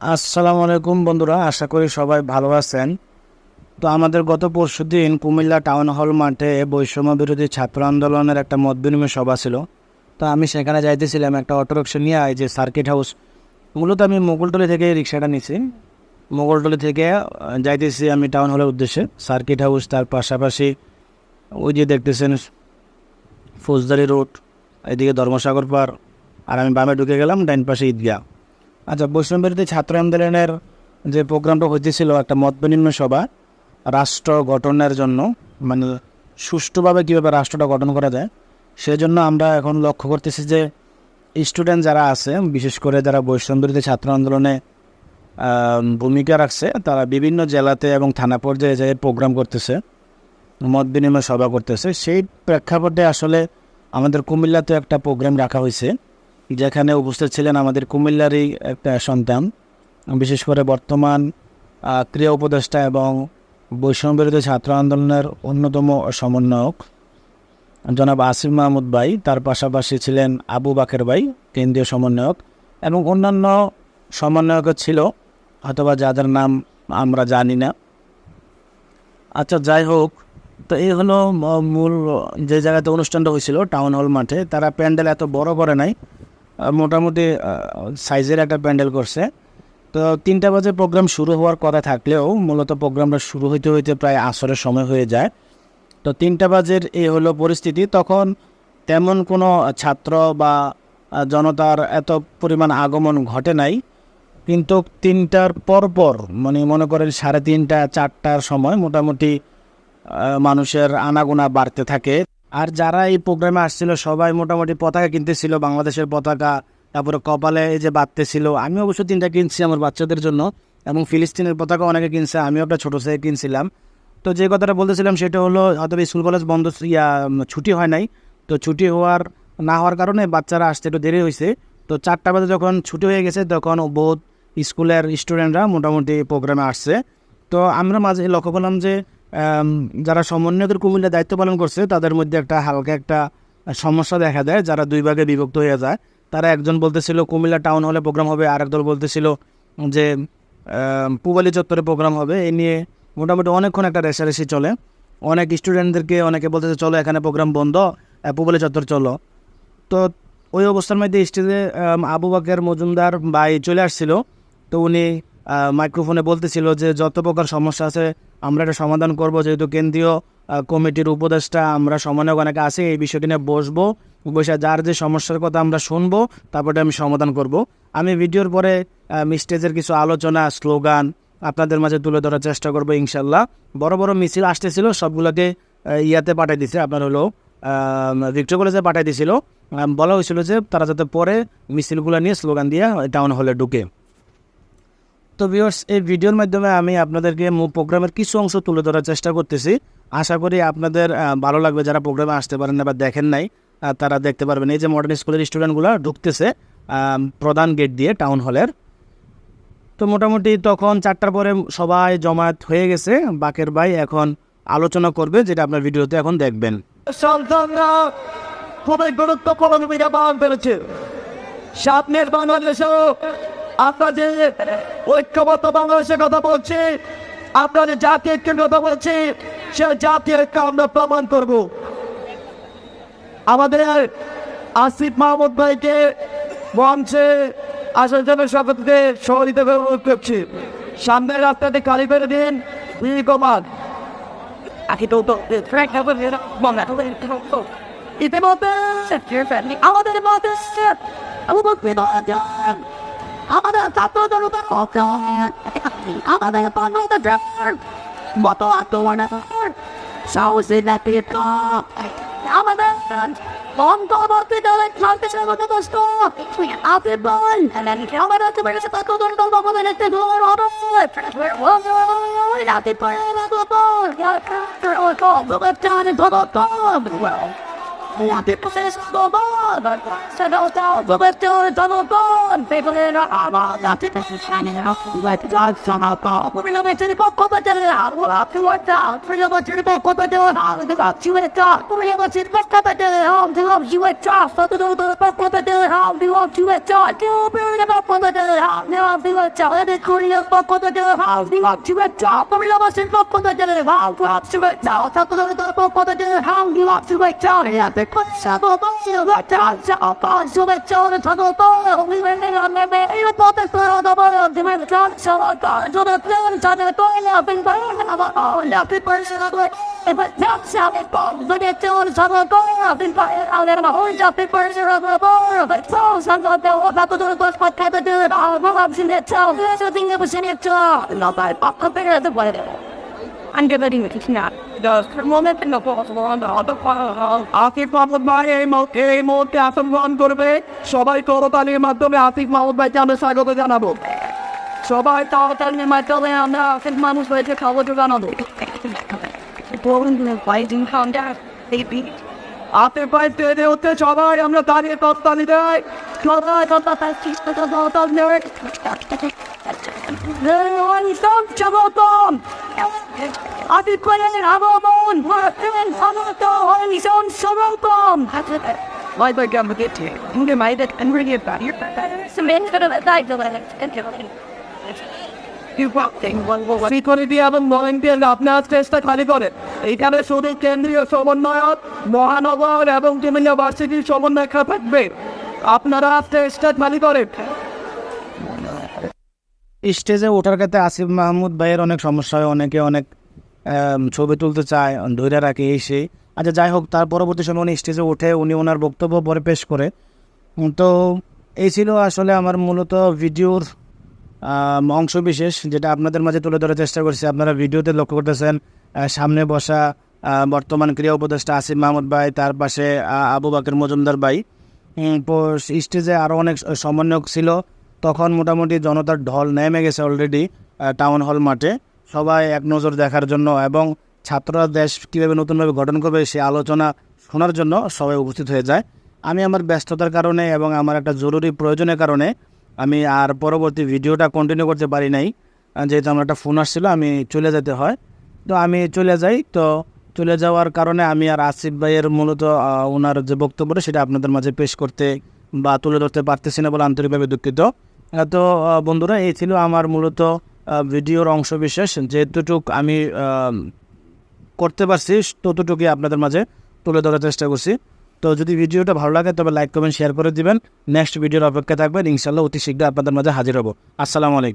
আসসালামু আলাইকুম বন্ধুরা, আশা করি সবাই ভালো আছেন। তো আমাদের গত পরশু দিন কুমিল্লা টাউন হল মাঠে বৈষম্য বিরোধী ছাত্র আন্দোলনের একটা মত বিনিময় সভা ছিল। তো আমি সেখানে যাইতেছিলাম একটা অটোরিক্সা নিয়ে, এই যে সার্কিট হাউস। মূলত আমি মোগলটলি থেকে রিক্সাটা নিছি। মোগলটলি থেকে যাইতেছি আমি টাউন হলের উদ্দেশ্যে। সার্কিট হাউস তার পাশাপাশি ওই যে দেখতেছেন ফৌজদারি রোড, এদিকে ধর্মসাগর পার। আর আমি বামে ঢুকে গেলাম ডাইন পাশে ঈদগাহ। আচ্ছা বৈষম্য বিরোধী ছাত্র আন্দোলনের যে প্রোগ্রামটা হইতেছিল একটা মত বিনিময় সভা, রাষ্ট্র গঠনের জন্য মানে সুষ্ঠুভাবে কীভাবে রাষ্ট্রটা গঠন করা যায়, সেজন্য আমরা এখন লক্ষ্য করতেছি যে স্টুডেন্ট যারা আছে, বিশেষ করে যারা বৈষম্য বিরোধী ছাত্র আন্দোলনে ভূমিকা রাখছে, তারা বিভিন্ন জেলাতে এবং থানা পর্যায়ে যে প্রোগ্রাম করতেছে মত বিনিময় সভা করতেছে, সেই প্রেক্ষাপটে আসলে আমাদের কুমিল্লাতে একটা প্রোগ্রাম রাখা হয়েছে। যেখানে উপস্থিত ছিলেন আমাদের কুমিল্লারই একটা সন্তান, বিশেষ করে বর্তমান ক্রিয়া উপদেষ্টা এবং বৈষম্য বিরোধী ছাত্র আন্দোলনের অন্যতম সমন্বয়ক জনাব আসিফ মাহমুদ ভাই, তার পাশাপাশি ছিলেন আবু বাকের ভাই, কেন্দ্রীয় সমন্বয়ক এবং অন্যান্য সমন্বয়ক ছিল, অথবা যাদের নাম আমরা জানি না। আচ্ছা যাই হোক, তো এই হলো মূল যে জায়গাতে অনুষ্ঠানটা হয়েছিল, টাউন হল মাঠে, তারা প্যান্ডেল এত বড় করে নাই মোটামুটি সাইজের একটা প্যান্ডেল করছে। তো তিনটা বাজে প্রোগ্রাম শুরু হওয়ার কথা থাকলেও মূলত প্রোগ্রামটা শুরু হইতে হইতে প্রায় আসরের সময় হয়ে যায়। তো তিনটা বাজের এই হলো পরিস্থিতি। তখন তেমন কোনো ছাত্র বা জনতার এত পরিমাণ আগমন ঘটে নাই। কিন্তু তিনটার পর পর মানে মনে করেন সাড়ে তিনটা, চারটার সময় মোটামুটি মানুষের আনাগোনা বাড়তে থাকে। আর যারা এই প্রোগ্রামে আসছিল, সবাই মোটামুটি পতাকা কিনতেছিল, বাংলাদেশের পতাকা, তারপরে কপালে এই যে বাঁধতেছিল। আমি অবশ্য তিনটা কিনছি আমার বাচ্চাদের জন্য, এবং ফিলিস্তিনের পতাকা অনেকে কিনছে, আমিও একটা ছোটো থেকে কিনছিলাম। তো যে কথাটা বলতেছিলাম, সেটা হলো, হয়তো স্কুল কলেজ বন্ধ, ইয়া ছুটি হয় নাই। তো ছুটি হওয়ার, না হওয়ার কারণে বাচ্চারা আসতে একটু দেরি হয়েছে। তো চারটা বাজে যখন ছুটি হয়ে গেছে, তখন বহুত স্কুলের স্টুডেন্টরা মোটামুটি প্রোগ্রামে আসছে। তো আমরা মাঝে লক্ষ্য করলাম যে যারা সমন্বয়কের কুমিল্লা দায়িত্ব পালন করছে, তাদের মধ্যে একটা হালকা একটা সমস্যা দেখা দেয়। যারা দুই ভাগে বিভক্ত হয়ে যায়, তারা একজন বলতেছিল, কুমিল্লা টাউন হলে প্রোগ্রাম হবে। আর একদল বলতেছিল যে পুবালি চত্বরে প্রোগ্রাম হবে। এ নিয়ে মোটামুটি অনেকক্ষণ একটা রেশারেশি চলে। অনেক স্টুডেন্টদেরকে অনেকে বলতেছে, চলো, এখানে প্রোগ্রাম বন্ধ। পুবালি চত্বর চলো। তো ওই অবস্থার মধ্যে স্টেজে আবু বাকের মজুমদার ভাই চলে আসছিল। তো উনি মাইক্রোফোনে বলতেছিল যে, যত প্রকার সমস্যা আছে, আমরা এটা সমাধান করব। যেহেতু কেন্দ্রীয় কমিটির উপদেষ্টা, আমরা সমন্বয়ক অনেকে আছে, এই বিষয়টি নিয়ে বসবো। বসে যার যে সমস্যার কথা আমরা শুনব তারপরে আমি সমাধান করব। আমি ভিডিওর পরে মিস্টেজের কিছু আলোচনা, স্লোগান আপনাদের মাঝে তুলে ধরার চেষ্টা করব, ইনশাল্লাহ। বড় বড় মিছিল আসতেছিল, সবগুলোকে ইয়াতে পাঠিয়ে দিছে। আপনার হলো ভিক্টোর কলেজে পাঠিয়ে দিছিল। বলা হয়েছিল যে, তারা যাতে পরে মিছিলগুলো নিয়ে স্লোগান দিয়ে টাউন হলে ঢুকে। তো ভিউয়ার্স এই ভিডিওর মাধ্যমে আমি আপনাদেরকে প্রোগ্রামের কিছু অংশ তুলে ধরার চেষ্টা করতেছি। আশা করি আপনাদের ভালো লাগবে যারা প্রোগ্রামে আসতে পারেন না বা দেখেন নাই তারা দেখতে পারবেন। এই যে মডার্ন স্কুলের স্টুডেন্টগুলো ঢুকতেছে প্রধান গেট দিয়ে টাউন হলের তো মোটামুটি তখন চারটার পরে সবাই জমায়েত হয়ে গেছে। বাকের ভাই এখন আলোচনা করবে, যেটা আপনার ভিডিওতে এখন দেখবেন। সন্তানরা খুবই গুরুত্বপূর্ণ ভূমিকা পালন করেছে সামনের বাংলাদেশেও আপনাদের ঐক্যবদ্ধ বাংলাদেশের কথা বলছি। আপনাদের জাতীয় ঐক্যের কথা বলছি সে জাতীয় ঐক্য আমরা প্রমাণ করব। আমাদের আসিফ মাহমুদ ভাইকে মঞ্চে আসার জন্য সকলকে সহযোগিতা অনুরোধ করছি। সামনের রাস্তাতে কালী করে দিন কুমার ইতিমধ্যে আমাদের মধ্যে আমাদের ছাত্র জনতা আমাদের বাংলাদেশ মত আত্মমানা সাহসে লাগিয়ে আমাদের অন্তর্বর্তী দলের সন্ত্রাসের মতো দোস্ত আপনি বল People say it's not gone, but so no doubt, but we're still in double gone. People in our armor, the people are shining out, like the dogs from our ball. We're going to the ball, but they're not. We're up to one down. We're going to the ball, but they're not. We're up to a dog. We're going to the ball, but they're home. We're not the ball, but they're home. They a dog. But they're home. We're calling us ball, but they're home. They a dog. But they're home. We're up to a dog. 的困上，我帮助我站着，我帮助我走的通通都是红绿灯的妹妹，因为我的所有的朋友姐妹们站着，我帮助的朋友站着，多一两分钟，那么好，两分钟是多。If it helps out, it bombs. Look at doing some of the going up and fire out at my orange up and burns around the bar. If it falls, I'm not there. What happened to the bus? What kind of dude? All my love's in that town. That's the thing that was in it, too. Not by a compared to the weather. Other part. Atif Mahmud ভাই এই মুহূর্তে এই মুহূর্তে আসন করবে সবাই করতালির মাধ্যমে আতিফ মাহমুদ ভাইকে আমরা স্বাগত জানাব সবাই তাড়াতাড়ি মাধ্যমে আমরা আফিক মানুষ হয়েছে খবর জানাব আতিফ ভাই তৈরি হতে সবাই আমরা দাঁড়িয়ে করতালি দেয় সবাই কথা that and bring it back. Some men could have died to let it আপনার চেষ্টা খালি করেন এইখানে শুধু কেন্দ্রীয় সমন্বয়ক মহানগর এবং বিভিন্ন ভার্সিটির সমন্বয় থাকবে আপনারা চেষ্টা খালি করেন স্টেজে ওঠার ক্ষেত্রে আসিফ মাহমুদ ভাইয়ের অনেক সমস্যা হয়, অনেকে অনেক ছবি তুলতে চায় ধৈর্য রাখে এই সেই। আচ্ছা যাই হোক, তার পরবর্তী সময় উনি স্টেজে উঠে উনি ওনার বক্তব্য পরে পেশ করে। তো এই ছিল আসলে আমার মূলত ভিডিওর অংশ বিশেষ যেটা আপনাদের মাঝে তুলে ধরার চেষ্টা করছি। আপনারা ভিডিওতে লক্ষ্য করতেছেন সামনে বসা বর্তমান ক্রীড়া উপদেষ্টা আসিফ মাহমুদ ভাই, তার পাশে আবু বাকের মজুমদার ভাই। স্টেজে আরও অনেক সমন্বয়ক ছিল। তখন মোটামুটি জনতার ঢল নেমে গেছে অলরেডি টাউন হল মাঠে। সবাই এক নজর দেখার জন্য এবং ছাত্ররা দেশ কীভাবে নতুনভাবে গঠন করবে সে আলোচনা শোনার জন্য সবাই উপস্থিত হয়ে যায়। আমি আমার ব্যস্ততার কারণে এবং আমার একটা জরুরি প্রয়োজনের কারণে আমি আর পরবর্তী ভিডিওটা কন্টিনিউ করতে পারি নাই। যেহেতু আমার একটা ফোন আসছিল, আমি চলে যেতে হয়। তো আমি চলে যাই। তো চলে যাওয়ার কারণে আমি আর আসিফ ভাইয়ের মূলত ওনার যে বক্তব্যটা সেটা আপনাদের মাঝে পেশ করতে বা তুলে ধরতে পারতেছি না বলে আন্তরিকভাবে দুঃখিত। তো বন্ধুরা, এই ছিল আমার মূলত ভিডিওর অংশ বিশেষ যেটুক আমি, করতে পারছি, ততটুকুই আপনাদের মাঝে তুলে ধরার চেষ্টা করছি। তো, যদি ভিডিওটা ভালো লাগে, তবে লাইক, কমেন্ট, শেয়ার করে দিবেন। নেক্সট ভিডিওর অপেক্ষা থাকবেন। ইনশাল্লাহ অতি শীঘ্র আপনাদের মাঝে হাজির হব। আসসালামু আলাইকুম।